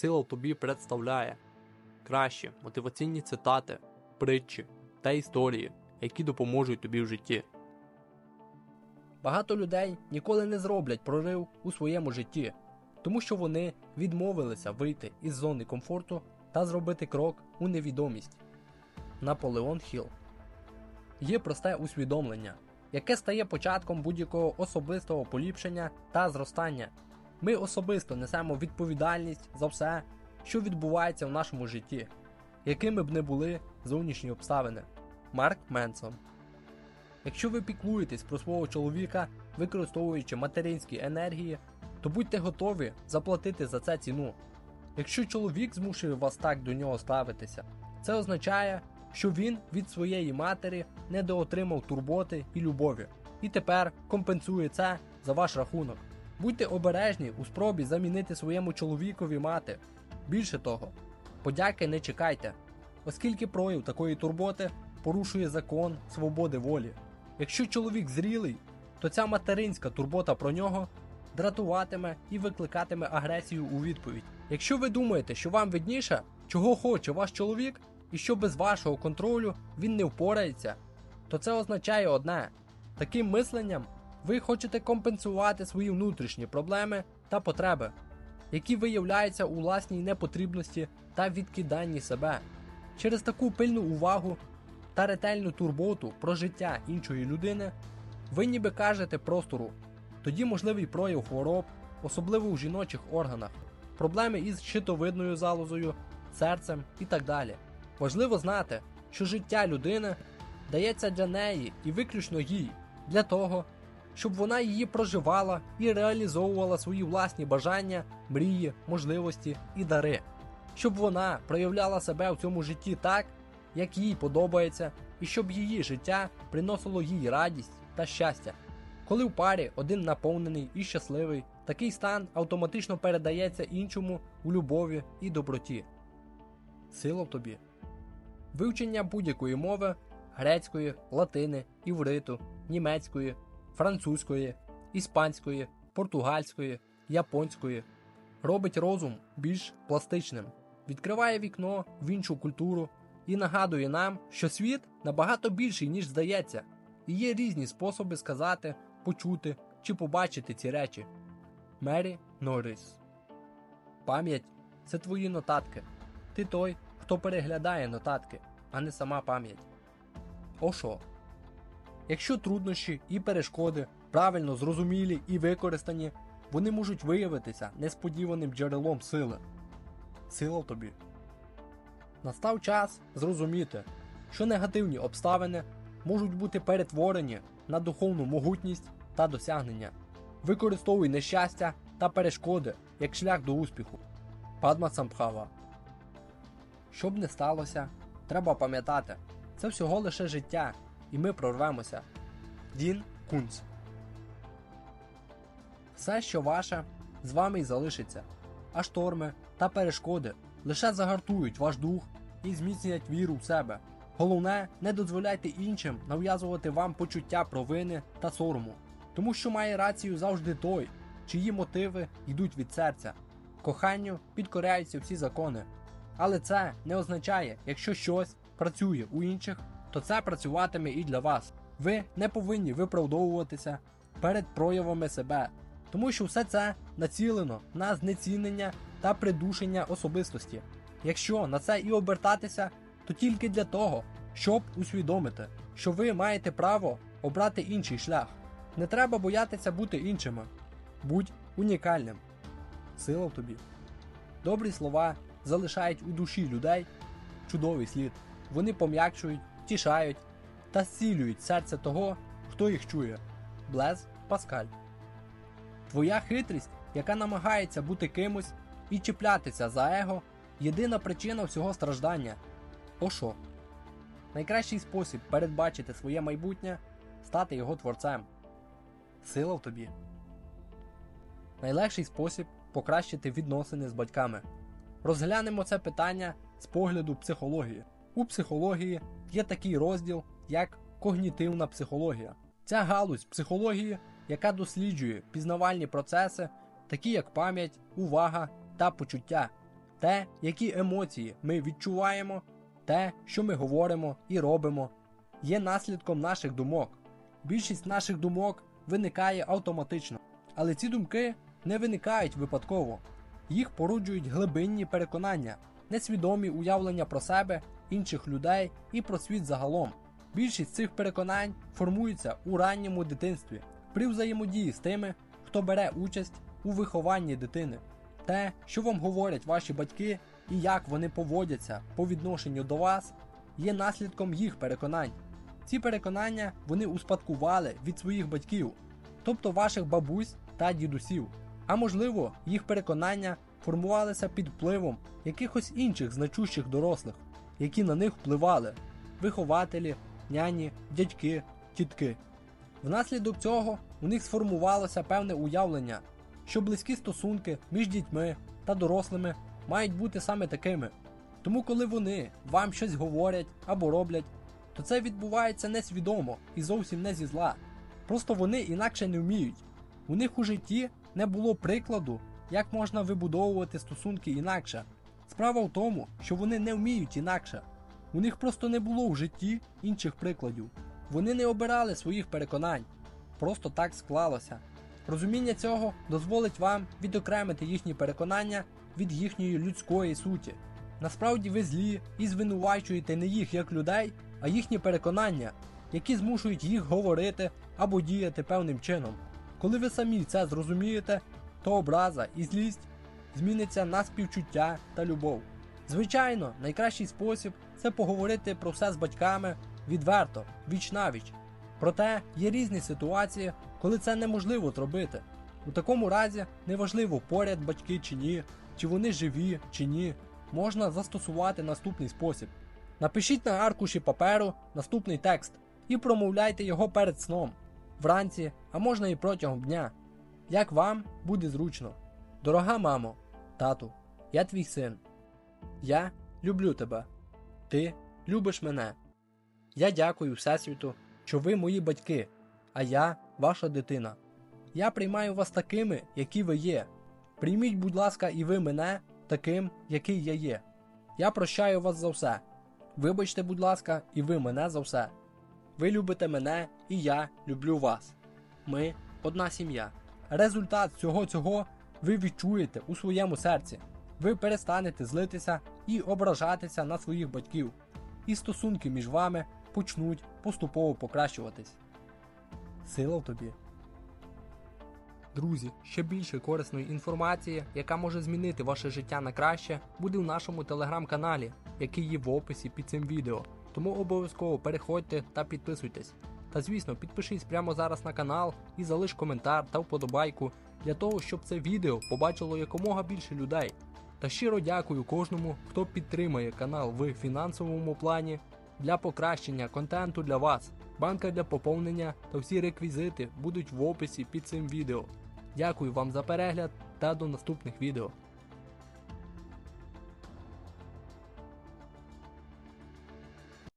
Сила тобі представляє кращі мотиваційні цитати, притчі та історії, які допоможуть тобі в житті. Багато людей ніколи не зроблять прорив у своєму житті, тому що вони відмовилися вийти із зони комфорту та зробити крок у невідомість. Наполеон Хіл є просте усвідомлення, яке стає початком будь-якого особистого поліпшення та зростання. Ми особисто несемо відповідальність за все, що відбувається в нашому житті, якими б не були зовнішні обставини. Марк Менсон Якщо ви піклуєтесь про свого чоловіка, використовуючи материнські енергії, то будьте готові заплатити за це ціну. Якщо чоловік змушує вас так до нього ставитися, це означає, що він від своєї матері недоотримав турботи і любові, і тепер компенсує це за ваш рахунок. Будьте обережні у спробі замінити своєму чоловікові мати. Більше того, подяки не чекайте, оскільки прояв такої турботи порушує закон свободи волі. Якщо чоловік зрілий, то ця материнська турбота про нього дратуватиме і викликатиме агресію у відповідь. Якщо ви думаєте, що вам видніше, чого хоче ваш чоловік, і що без вашого контролю він не впорається, то це означає одне: таким мисленням ви хочете компенсувати свої внутрішні проблеми та потреби, які виявляються у власній непотрібності та відкиданні себе. Через таку пильну увагу та ретельну турботу про життя іншої людини, ви ніби кажете простору, тоді можливий прояв хвороб, особливо у жіночих органах, проблеми із щитовидною залозою, серцем і так далі. Важливо знати, що життя людини дається для неї і виключно їй, для того, щоб вона її проживала і реалізовувала свої власні бажання, мрії, можливості і дари, щоб вона проявляла себе в цьому житті так, як їй подобається, і щоб її життя приносило їй радість та щастя. Коли в парі один наповнений і щасливий, такий стан автоматично передається іншому у любові і доброті. Сила в тобі. Вивчення будь-якої мови грецької, латини, івриту, німецької, французької, іспанської, португальської, японської робить розум більш пластичним, відкриває вікно в іншу культуру і нагадує нам, що світ набагато більший, ніж здається, і є різні способи сказати, почути чи побачити ці речі. Мері Норріс Пам'ять це твої нотатки. Ти той, хто переглядає нотатки, а не сама пам'ять. Ошо. Якщо труднощі і перешкоди правильно зрозумілі і використані, вони можуть виявитися несподіваним джерелом сили. Сила тобі. Настав час зрозуміти, що негативні обставини можуть бути перетворені на духовну могутність та досягнення. Використовуй нещастя та перешкоди як шлях до успіху. Падма Самбхава. Щоб не сталося, треба пам'ятати, це всього лише життя, і ми прорвемося. Дін Кунц. Все, що ваше, з вами й залишиться, а шторми та перешкоди лише загартують ваш дух і зміцнять віру в себе. Головне, не дозволяйте іншим нав'язувати вам почуття провини та сорому, тому що має рацію завжди той, чиї мотиви йдуть від серця. Коханню підкоряються всі закони. Але це не означає, якщо щось працює у інших, то це працюватиме і для вас. Ви не повинні виправдовуватися перед проявами себе, тому що все це націлено на знецінення та придушення особистості. Якщо на це і обертатися, то тільки для того, щоб усвідомити, що ви маєте право обрати інший шлях. Не треба боятися бути іншими. Будь унікальним. Сила в тобі. Добрі слова залишають у душі людей чудовий слід. Вони пом'якшують, тішають та зцілюють серце того, хто їх чує. Блез Паскаль. Твоя хитрість, яка намагається бути кимось і чіплятися за его, єдина причина всього страждання. Ошо. Найкращий спосіб передбачити своє майбутнє стати його творцем. Сила в тобі. Найлегший спосіб покращити відносини з батьками. Розглянемо це питання з погляду психології. У психології є такий розділ, як когнітивна психологія. Ця галузь психології, яка досліджує пізнавальні процеси, такі як пам'ять, увага та почуття. те, які емоції ми відчуваємо, те, що ми говоримо і робимо, є наслідком наших думок. Більшість наших думок виникає автоматично, але ці думки не виникають випадково. Їх породжують глибинні переконання, несвідомі уявлення про себе, інших людей і про світ загалом. Більшість цих переконань формуються у ранньому дитинстві при взаємодії з тими, хто бере участь у вихованні дитини. Те, що вам говорять ваші батьки і як вони поводяться по відношенню до вас, є наслідком їх переконань. Ці переконання вони успадкували від своїх батьків, тобто ваших бабусь та дідусів. А можливо, їх переконання формувалися під впливом якихось інших значущих дорослих, які на них впливали вихователі, няні, дядьки, тітки. Внаслідок цього у них сформувалося певне уявлення, що близькі стосунки між дітьми та дорослими мають бути саме такими. Тому, коли вони вам щось говорять або роблять, то це відбувається несвідомо і зовсім не зі зла. Просто вони інакше не вміють. У них у житті не було прикладу, як можна вибудовувати стосунки інакше. Справа в тому, що вони не вміють інакше. У них просто не було в житті інших прикладів. Вони не обирали своїх переконань. Просто так склалося. Розуміння цього дозволить вам відокремити їхні переконання від їхньої людської суті. Насправді ви злі і звинувачуєте не їх як людей, а їхні переконання, які змушують їх говорити або діяти певним чином. Коли ви самі це зрозумієте, то образа і злість зміниться на співчуття та любов. Звичайно, найкращий спосіб це поговорити про все з батьками відверто, віч навіч. Проте є різні ситуації, коли це неможливо зробити. У такому разі неважливо поряд батьки чи ні, чи вони живі чи ні, можна застосувати наступний спосіб. Напишіть на аркуші паперу наступний текст і промовляйте його перед сном, вранці, а можна і протягом дня. Як вам буде зручно. Дорога мамо, тату, я твій син. Я люблю тебе. Ти любиш мене. Я дякую Всесвіту, що ви мої батьки, а я ваша дитина. Я приймаю вас такими, які ви є. Прийміть, будь ласка, і ви мене таким, який я є. Я прощаю вас за все. Вибачте, будь ласка, і ви мене за все. Ви любите мене, і я люблю вас. Ми одна сім'я. Результат всього цього ви відчуєте у своєму серці. Ви перестанете злитися і ображатися на своїх батьків, і стосунки між вами почнуть поступово покращуватись. Сила в тобі. Друзі, ще більше корисної інформації, яка може змінити ваше життя на краще, буде в нашому телеграм-каналі, який є в описі під цим відео. Тому обов'язково переходьте та підписуйтесь. Та звісно, підпишись прямо зараз на канал і залиш коментар та вподобайку для того, щоб це відео побачило якомога більше людей. Та щиро дякую кожному, хто підтримує канал в фінансовому плані для покращення контенту для вас. Банка для поповнення та всі реквізити будуть в описі під цим відео. Дякую вам за перегляд та до наступних відео.